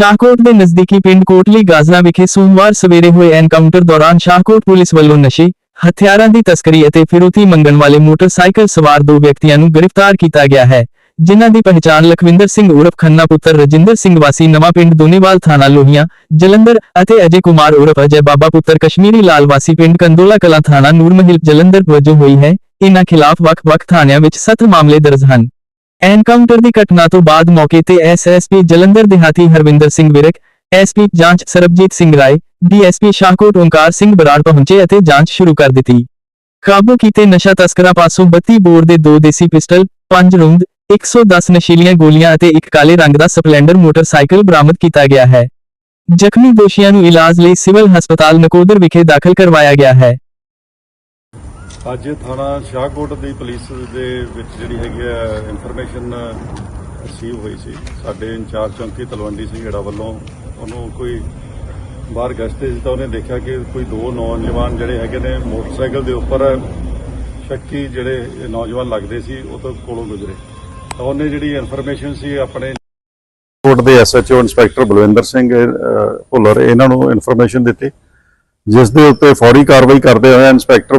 ਸ਼ਾਹਕੋਟ ਦੇ ਨਜ਼ਦੀਕੀ ਪਿੰਡ ਕੋਟਲੀ ਗਾਜ਼ਨਾ ਵਿਖੇ ਸੋਮਵਾਰ ਸਵੇਰੇ ਹੋਏ ਐਨਕਾਊਂਟਰ ਦੌਰਾਨ ਸ਼ਾਹਕੋਟ ਪੁਲਿਸ ਵੱਲੋਂ ਨਸ਼ੇ, ਹਥਿਆਰਾਂ ਦੀ ਤਸਕਰੀ ਅਤੇ ਫਿਰੌਤੀ ਮੰਗਣ ਵਾਲੇ ਮੋਟਰਸਾਈਕਲ ਸਵਾਰ ਦੋ ਵਿਅਕਤੀਆਂ ਨੂੰ ਗ੍ਰਿਫਤਾਰ ਕੀਤਾ ਗਿਆ ਹੈ, ਜਿਨ੍ਹਾਂ ਦੀ ਪਹਿਚਾਣ ਲਖਵਿੰਦਰ ਸਿੰਘ ਉਰਫ ਖੰਨਾ ਪੁੱਤਰ ਰਜਿੰਦਰ ਸਿੰਘ ਵਾਸੀ ਨਵਾਂ ਪਿੰਡ ਦੋਨੇਵਾਲ ਥਾਣਾ ਲੋਹੀਆਂ, ਜਲੰਧਰ ਅਤੇ ਅਜੇ ਕੁਮਾਰ ਉਰਫ ਅਜੇ ਬਾਬਾ ਪੁੱਤਰ ਕਸ਼ਮੀਰੀ ਲਾਲ ਵਾਸੀ ਪਿੰਡ ਕੰਦੋਲਾ ਕਲਾ ਥਾਣਾ ਨੂਰਮਹਿਲ ਜਲੰਧਰ ਵਜੋਂ ਹੋਈ ਹੈ ਇਹਨਾਂ ਖਿਲਾਫ ਵੱਖ-ਵੱਖ ਥਾਣਿਆਂ ਵਿੱਚ 7 ਮਾਮਲੇ ਦਰਜ ਹਨ। ਐਨਕਾਊਂਟਰ ਦੀ ਘਟਨਾ ਤੋਂ ਬਾਅਦ ਮੌਕੇ ਤੇ ਐਸਐਸਪੀ ਜਲੰਧਰ ਦਿਹਾਤੀ ਹਰਵਿੰਦਰ ਸਿੰਘ ਵਿਰਕ ਐਸਪੀ ਜਾਂਚ ਸਰਬਜੀਤ ਸਿੰਘ ਰਾਏ ਡੀਐਸਪੀ ਸ਼ਾਹਕੋਟ ਓਂਕਾਰ ਸਿੰਘ ਬਰਾੜ ਪਹੁੰਚੇ ਅਤੇ ਜਾਂਚ ਸ਼ੁਰੂ ਕਰ ਦਿੱਤੀ। ਕਾਬੂ ਕੀਤੇ ਨਸ਼ਾ ਤਸਕਰਾਂ ਪਾਸੋਂ 32 ਬੋਰ ਦੇ ਦੋ ਦੇਸੀ ਪਿਸਟਲ 5 ਰੁੰਦ 110 ਨਸ਼ੀਲੀਆਂ ਗੋਲੀਆਂ ਅਤੇ ਇੱਕ ਕਾਲੇ ਰੰਗ ਦਾ ਸਪਲੈਂਡਰ ਮੋਟਰਸਾਈਕਲ ਬਰਾਮਦ ਕੀਤਾ ਗਿਆ ਹੈ। ਜ਼ਖਮੀ ਦੋਸ਼ੀਆਂ ਨੂੰ ਇਲਾਜ ਲਈ ਸਿਵਲ ਹਸਪਤਾਲ ਨਕੋਦਰ ਵਿਖੇ ਦਾਖਲ ਕਰਵਾਇਆ ਗਿਆ ਹੈ। ਅੱਜ ਥਾਣਾ ਸ਼ਾਹਕੋਟ ਦੀ ਪੁਲਿਸ ਦੇ ਵਿੱਚ ਜਿਹੜੀ ਹੈਗੀ ਆ ਇਨਫੋਰਮੇਸ਼ਨ ਰਿਸੀਵ ਹੋਈ ਸੀ। ਸਾਡੇ ਇੰਚਾਰਜ ਚੌਂਕੀ ਤਲਵੰਡੀ ਸਿੰਘ ਵੱਲੋਂ ਉਹਨੂੰ ਕੋਈ ਬਾਹਰ ਗਸ਼ਤੇ ਸੀ ਤਾਂ ਉਹਨੇ ਦੇਖਿਆ ਕਿ ਕੋਈ ਦੋ ਨੌਜਵਾਨ ਜਿਹੜੇ ਹੈਗੇ ਨੇ ਮੋਟਰਸਾਈਕਲ ਦੇ ਉੱਪਰ ਸ਼ੱਕੀ ਜਿਹੜੇ ਨੌਜਵਾਨ ਲੱਗਦੇ ਸੀ, ਉਹ ਤੋਂ ਕੋਲੋਂ ਗੁਜ਼ਰੇ। ਤਾਂ ਉਹਨੇ ਜਿਹੜੀ ਇਨਫੋਰਮੇਸ਼ਨ ਸੀ, ਆਪਣੇ ਕੋਟ ਦੇ ਐਸਐਚਓ ਇੰਸਪੈਕਟਰ ਬਲਵਿੰਦਰ ਸਿੰਘ ਭੁੱਲਰ, ਇਹਨਾਂ ਨੂੰ ਇਨਫੋਰਮੇਸ਼ਨ ਦਿੱਤੀ। ਜਿਸ ਦੇ ਉੱਤੇ ਫੌਰੀ ਕਾਰਵਾਈ ਕਰਦੇ ਹੋਏ inspector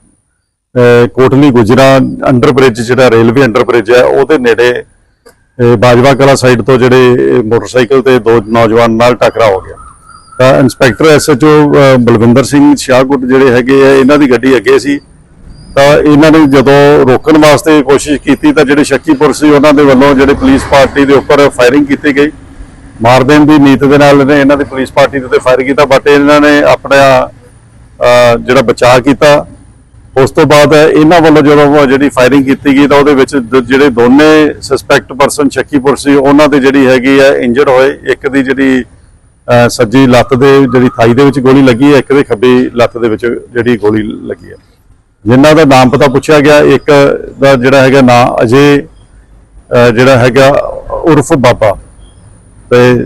Kotli Gujra under bridge ਜਿਹੜਾ ਰੇਲਵੇ ਅੰਡਰ ਬ੍ਰਿਜ ਹੈ, ਉਹਦੇ ਨੇੜੇ ਬਾਜਵਾ ਕਲਾ ਸਾਈਡ ਤੋਂ ਜਿਹੜੇ ਮੋਟਰਸਾਈਕਲ ਤੇ ਦੋ ਨੌਜਵਾਨ ਨਾਲ ਟਕਰਾ ਹੋ ਗਿਆ। ਤਾਂ ਇੰਸਪੈਕਟਰ ਐਸਐਚਓ ਬਲਵਿੰਦਰ ਸਿੰਘ ਸ਼ਾਹਕੋਟ ਜਿਹੜੇ ਹੈਗੇ ਆ, ਇਹਨਾਂ ਦੀ ਗੱਡੀ ਅੱਗੇ ਸੀ। ਤਾਂ ਇਹਨਾਂ ਨੇ ਜਦੋਂ ਰੋਕਣ ਵਾਸਤੇ ਕੋਸ਼ਿਸ਼ ਕੀਤੀ, ਤਾਂ ਜਿਹੜੇ ਸ਼ੱਕੀ ਸ਼ੱਕੀਪੁਰ ਸੀ, ਉਹਨਾਂ ਦੇ ਵੱਲੋਂ ਜਿਹੜੇ ਪੁਲਿਸ ਪਾਰਟੀ ਦੇ ਉੱਪਰ ਫਾਇਰਿੰਗ ਕੀਤੀ ਗਈ। ਮਾਰ ਦੇਣ ਦੀ ਨੀਤ ਦੇ ਨਾਲ ਇਹਨੇ ਇਹਨਾਂ ਦੀ ਪੁਲਿਸ ਪਾਰਟੀ ਦੇ ਉੱਤੇ ਫਾਇਰ ਕੀਤਾ ਬਟ ਇਹਨਾਂ ਨੇ ਆਪਣਾ ਜਿਹੜਾ ਬਚਾਅ ਕੀਤਾ। ਉਸ ਤੋਂ ਬਾਅਦ ਇਹਨਾਂ ਵੱਲੋਂ ਜਦੋਂ ਜਿਹੜੀ ਫਾਇਰਿੰਗ ਕੀਤੀ ਗਈ ਤਾਂ ਉਹਦੇ ਵਿੱਚ ਦ- ਜਿਹੜੇ ਦੋਨੇ ਸਸਪੈਕਟ ਪਰਸਨ ਸ਼ੱਕੀਪੁਰ ਸੀ, ਉਹਨਾਂ ਦੇ ਜਿਹੜੀ ਹੈਗੀ ਹੈ ਇੰਜਰਡ ਹੋਏ, ਇੱਕ ਦੀ ਜਿਹੜੀ ਸੱਜੀ ਲੱਤ ਦੇ ਜਿਹੜੀ ਥਾਈ ਦੇ ਵਿੱਚ ਗੋਲੀ ਲੱਗੀ ਹੈ, ਇੱਕ ਦੇ ਖੱਬੀ ਲੱਤ ਦੇ ਵਿੱਚ ਜਿਹੜੀ ਗੋਲੀ ਲੱਗੀ ਹੈ। ਜਿਨ੍ਹਾਂ ਦਾ ਨਾਮ ਪਤਾ ਪੁੱਛਿਆ ਗਿਆ, ਇੱਕ ਦਾ ਜਿਹੜਾ ਹੈਗਾ ਨਾਂ ਅਜੇ ਜਿਹੜਾ ਹੈਗਾ ਉਰਫ ਬਾਬਾ। ਤੇ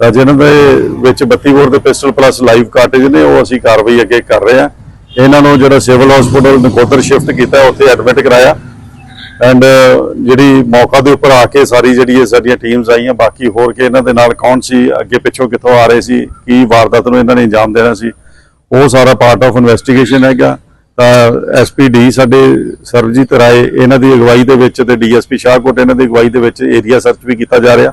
ਤਾਂ ਜਿਨ੍ਹਾਂ ਦੇ ਵਿੱਚ 32 ਬੋਰ ਦੇ ਪਿਸਟਲ ਪਲੱਸ ਲਾਈਵ ਕਾਰਟੇਜ ਨੇ, ਉਹ ਅਸੀਂ ਕਾਰਵਾਈ ਅੱਗੇ ਕਰ ਰਹੇ ਹਾਂ। ਇਹਨਾਂ ਨੂੰ ਜਿਹੜਾ ਸਿਵਲ ਹਸਪੀਟਲ ਨਕੋਦਰ ਸ਼ਿਫਟ ਕੀਤਾ, ਉੱਥੇ ਐਡਮਿਟ ਕਰਾਇਆ। ਐਂਡ ਜਿਹੜੀ ਮੌਕਾ ਦੇ ਉੱਪਰ ਆ ਕੇ ਸਾਰੀ ਜਿਹੜੀ ਸਾਡੀਆਂ ਟੀਮਸ ਆਈਆਂ, ਬਾਕੀ ਹੋਰ ਕੇ ਇਹਨਾਂ ਦੇ ਨਾਲ ਕੌਣ ਸੀ, ਅੱਗੇ ਪਿੱਛੋਂ ਕਿੱਥੋਂ ਆ ਰਹੇ ਸੀ, ਕੀ ਵਾਰਦਾਤ ਨੂੰ ਇਹਨਾਂ ਨੇ ਅੰਜਾਮ ਦੇਣਾ ਸੀ, ਉਹ ਸਾਰਾ ਪਾਰਟ ਆਫ ਇਨਵੈਸਟੀਗੇਸ਼ਨ ਹੈਗਾ। ਤਾਂ ਐਸਪੀਡੀ ਸਾਡੇ ਸਰਬਜੀਤ ਰਾਏ, ਇਹਨਾਂ ਦੀ ਅਗਵਾਈ ਦੇ ਵਿੱਚ ਤੇ ਡੀਐਸਪੀ ਸ਼ਾਹਕੋਟ, ਇਹਨਾਂ ਦੀ ਅਗਵਾਈ ਦੇ ਵਿੱਚ ਏਰੀਆ ਸਰਚ ਵੀ ਕੀਤਾ ਜਾ ਰਿਹਾ।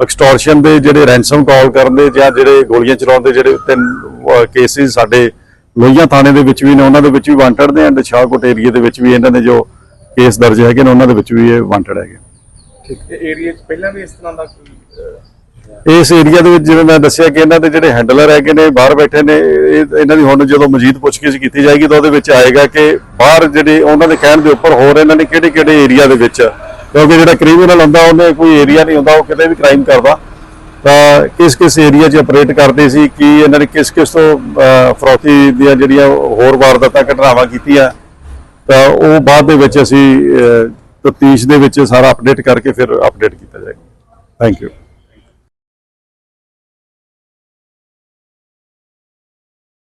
ਐਕਸਟੋਰਸ਼ਨ ਦੇ ਜਿਹੜੇ ਰੈਂਸਮ ਕਾਲ ਕਰਨ ਦੇ ਜਾਂ ਜਿਹੜੇ ਗੋਲੀਆਂ ਚਲਾਉਣ ਦੇ ਜਿਹੜੇ ਤਿੰਨ ਕੇਸਿਸ ਸਾਡੇ ਲੋਹੀਆਂ ਥਾਣੇ ਦੇ ਵਿੱਚ ਵੀ ਨੇ ਉਹਨਾਂ ਦੇ ਵਿੱਚ ਵੀ ਵਾਂਟਡ ਨੇ ਐਂਡ ਸ਼ਾਹਕੋਟ ਏਰੀਆ ਦੇ ਵਿੱਚ ਵੀ ਇਹਨਾਂ ਦੇ ਜੋ ਕੇਸ ਦਰਜ ਹੈਗੇ ਨੇ ਉਹਨਾਂ ਦੇ ਵਿੱਚ ਵੀ ਇਹ ਵਾਂਟਡ ਹੈਗੇ ਏਰੀਆ 'ਚ ਪਹਿਲਾਂ ਵੀ ਇਸ ਤਰ੍ਹਾਂ ਦਾ ਕੋਈ ਅਹ, ਇਸ ਏਰੀਆ ਦੇ ਵਿੱਚ ਜਿਵੇਂ ਮੈਂ ਦੱਸਿਆ ਕਿ ਇਹਨਾਂ ਦੇ ਜਿਹੜੇ ਹੈਂਡਲਰ ਹੈਗੇ ਨੇ ਬਾਹਰ ਬੈਠੇ ਨੇ ਇਹ ਇਹਨਾਂ ਦੀ ਹੁਣ ਜਦੋਂ ਮਜੀਦ ਪੁੱਛਗਿੱਛ ਕੀਤੀ ਜਾਏਗੀ ਤਾਂ ਉਹਦੇ ਵਿੱਚ ਆਏਗਾ ਕਿ ਬਾਹਰ ਜਿਹੜੇ ਉਹਨਾਂ ਦੇ ਕਹਿਣ ਦੇ ਉੱਪਰ ਹੋਰ ਇਹਨਾਂ ਨੇ ਕਿਹੜੇ ਕਿਹੜੇ ਏਰੀਆ ਦੇ ਵਿੱਚ ਕਿਉਂਕਿ ਜਿਹੜਾ ਕ੍ਰਿਮੀਨਲ ਹੁੰਦਾ, ਉਹਨੇ ਕੋਈ ਏਰੀਆ ਨਹੀਂ ਹੁੰਦਾ, ਉਹ ਕਿਤੇ ਵੀ ਕ੍ਰਾਈਮ ਕਰਦਾ। ਤਾਂ ਕਿਸ ਕਿਸ ਏਰੀਆ 'ਚ ਆਪਰੇਟ ਕਰਦੇ ਸੀ, ਕੀ ਇਹਨਾਂ ਨੇ ਕਿਸ ਕਿਸ ਤੋਂ ਫਰੋਤੀ ਦੀਆਂ ਜਿਹੜੀਆਂ ਹੋਰ ਵਾਰਦਾਤਾਂ, ਘਟਨਾਵਾਂ ਕੀਤੀਆਂ, ਤਾਂ ਉਹ ਬਾਅਦ ਦੇ ਵਿੱਚ ਅਸੀਂ ਤਫਤੀਸ਼ ਦੇ ਵਿੱਚ ਸਾਰਾ ਅਪਡੇਟ ਕਰਕੇ ਫਿਰ ਅਪਡੇਟ ਕੀਤਾ ਜਾਏਗਾ। Thank you